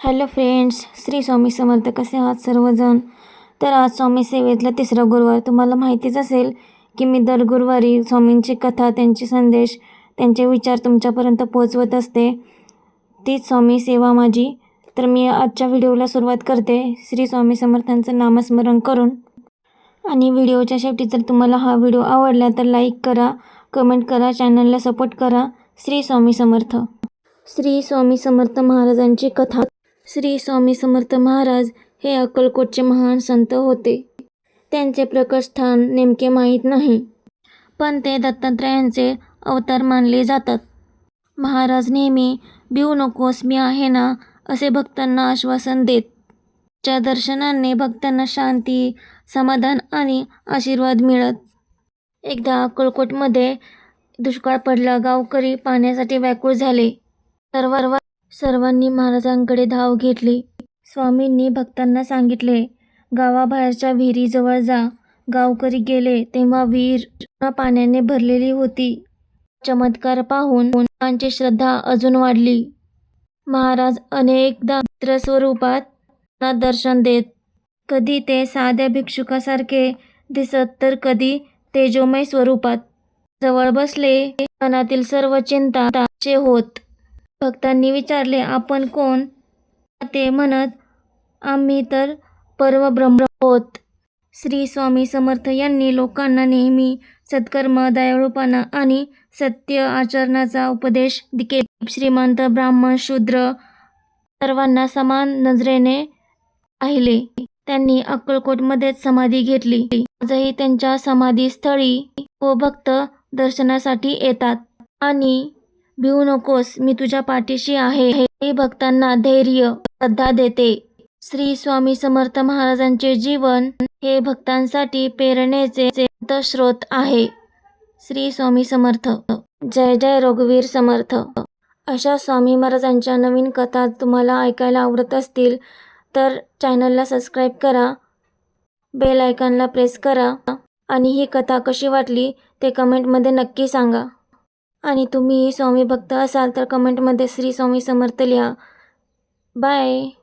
Hello friends Shri Swami Samarth कसे आहात सर्वजण? तर आज स्वामी सेवेतला तिसरा गुरुवार. तुम्हाला माहितीच असेल की मी दर गुरुवारी स्वामींची कथा त्यांचे संदेश त्यांचे विचार तुमच्यापर्यंत पोहोचवत असते. तीच स्वामी सेवा माझी. तर मी आजच्या व्हिडिओला सुरुवात करते. श्री स्वामी समर्थांचं नामस्मरण करून. आणि व्हिडिओच्या शेवटी जर तुम्हाला हा व्हिडिओ आवडला तर लाईक करा कमेंट करा चॅनलला सपोर्ट करा. श्री स्वामी समर्थ. श्री स्वामी समर्थ महाराजांची कथा. श्री स्वामी समर्थ महाराज हे अक्कलकोटचे महान संत होते. त्यांचे प्रकट स्थान नेमके माहीत नाही पण ते दत्तात्रयांचे अवतार मानले जातात. महाराज नेहमी भिवू नकोस मी आहे ना? असे भक्तांना आश्वासन देत. च्या दर्शनाने भक्तांना शांती समाधान आणि आशीर्वाद मिळत. एकदा अक्कलकोटमध्ये दुष्काळ पडला गावकरी पाण्यासाठी व्याकुळ झाले. सर्व सर्वांनी महाराजांकडे धाव घेतली. स्वामींनी भक्तांना सांगितले गावाबाहेरच्या विहिरीजवळ जा. गावकरी गेले तेव्हा विहीर पाण्याने भरलेली होती. चमत्कार पाहून त्यांची श्रद्धा अजून वाढली. महाराज अनेकदा मित्र स्वरूपात दर्शन देत. कधी ते साध्या भिक्षुकासारखे दिसत तर कधी तेजोमय स्वरूपात. जवळ बसले मनातील सर्व चिंताचे होत. भक्तांनी विचारले आपण कोण? ते म्हणत आम्ही तर परमब्रह्म होत श्री स्वामी समर्थ यांनी लोकांना नेहमी सत्कर्म दयाळूपणा आणि सत्य आचरणाचा उपदेश केला श्रीमंत ब्राह्मण शूद्र सर्वांना समान नजरेने पाहिले. त्यांनी अक्कलकोटमध्येच समाधी घेतली. आजही त्यांच्या समाधीस्थळी व भक्त दर्शनासाठी येतात आणि भिवू नकोस मी तुझ्या पाठीशी आहे. हे भक्तांना धैर्य श्रद्धा देते. श्री स्वामी समर्थ महाराजांचे जीवन हे भक्तांसाठी प्रेरणेचे स्रोत आहे. श्री स्वामी समर्थ. जय जय रघुवीर समर्थ. अशा स्वामी महाराजांच्या नवीन कथा तुम्हाला ऐकायला आवडत असतील तर चॅनलला सबस्क्राईब करा बेल आयकॉनला प्रेस करा आणि ही कथा कशी वाटली ते कमेंटमध्ये नक्की सांगा. आणि तुम्ही स्वामी भक्त असाल तर कमेंटमध्ये श्री स्वामी समर्थ लिहा. बाय.